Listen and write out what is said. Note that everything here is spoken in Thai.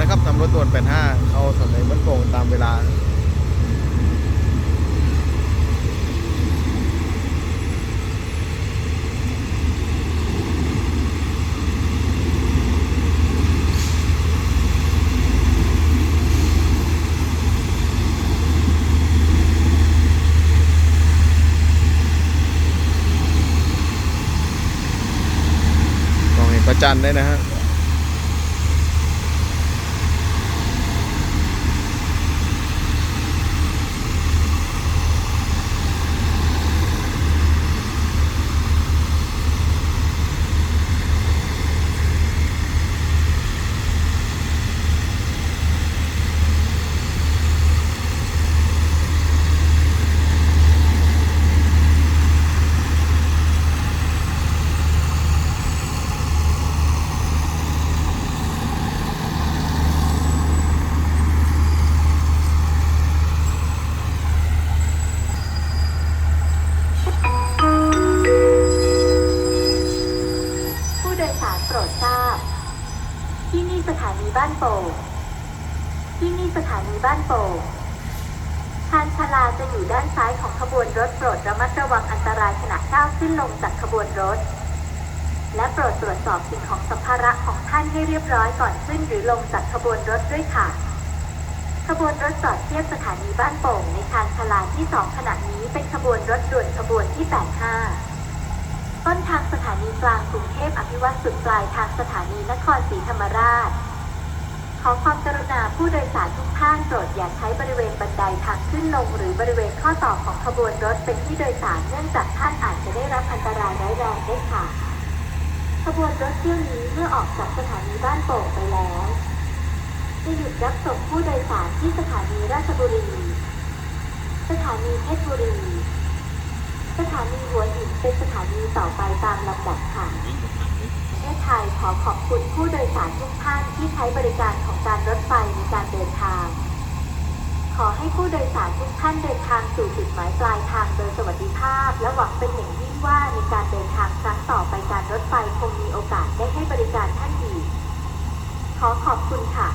นะครับนำรถด่วน 85 เข้าสถานีบ้านโป่งตามเวลาจันได้นะฮะ ปรดทราบ ที่นี่สถานีบ้านโป่งที่นี่สถานีบ้านโป่งทางชาลาจะอยู่ด้านซ้ายของขบวนรถโปรดระมัดระวังอันตรายขณะก้าวขึ้นลงจากขบวนรถ และโปรดตรวจสอบสิ่งของสัมภาระของท่านให้เรียบร้อยก่อนขึ้นหรือลงจากขบวนรถด้วยค่ะ ขบวนรถจอดเทียบสถานีบ้านโป่งในชานชาลาที่ 2 ขณะนี้เป็นขบวนรถด่วนขบวนที่ 85 ต้นทางสถานีกลางกรุงเทพอภิวัตสุดปลายทางสถานีนครศรีธรรมราช ขอความกรุณาผู้โดยสารทุกท่านโปรดอย่าใช้บริเวณบันไดทางขึ้นลง หรือบริเวณข้อต่อของขบวนรถเป็นที่โดยสารเนื่องจากท่านอาจจะได้รับอันตรายร้ายแรงได้ค่ะ ขบวนรถเที่ยวนี้เมื่อออกจากสถานีบ้านโป่งไปแล้วจะหยุดรับส่งผู้โดยสารที่สถานีราชบุรี สถานีเพชรบุรี สถานีหัวหินเป็นสถานีต่อไปตามลำดับค่ะประเทศไทยขอขอบคุณผู้โดยสารทุกท่านที่ใช้บริการของการรถไฟในการเดินทาง ขอให้ผู้โดยสารทุกท่านเดินทางสู่จุดหมายปลายทางโดยสวัสดิภาพ และหวังเป็นอย่างยิ่งว่าในการเดินทางครั้งต่อไปการรถไฟคงมีโอกาสได้ให้บริการท่านอีก ขอขอบคุณค่ะ